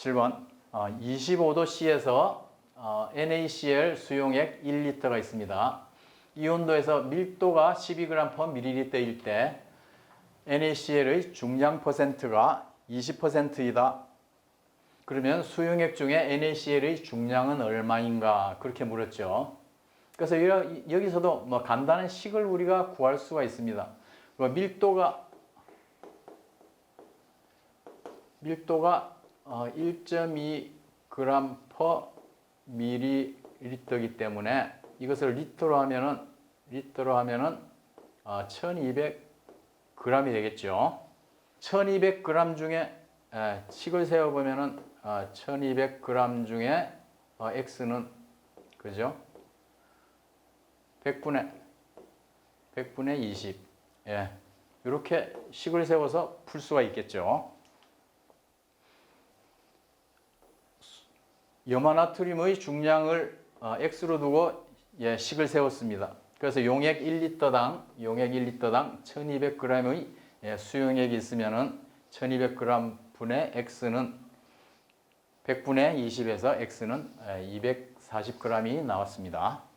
7번 25도 C에서 어, NaCl 수용액 1리터가 있습니다. 이 온도에서 밀도가 12g/ml일 때 NaCl의 중량 퍼센트가 20%이다. 그러면 수용액 중에 NaCl의 중량은 얼마인가 그렇게 물었죠. 그래서 여- 여기서도 뭐 간단한 식을 우리가 구할 수가 있습니다. 그 밀도가 밀도가 1.2g per ml이기 때문에 이것을 리터로 하면은 리터로 하면은 1200g이 되겠죠. 1200g 중에 에, 식을 세어 보면은 1200g 중에 어, x는 그죠? 100분의 100분의 20. 예. 이렇게 식을 세워서 풀 수가 있겠죠. 염화나트륨의 중량을 어, x로 두고 예, 식을 세웠습니다. 그래서 용액 1리터당 용액 1리터당 1200g의 예, 수용액이 있으면은 1200g 분의 x는 100분의 20에서 x는 240g이 나왔습니다.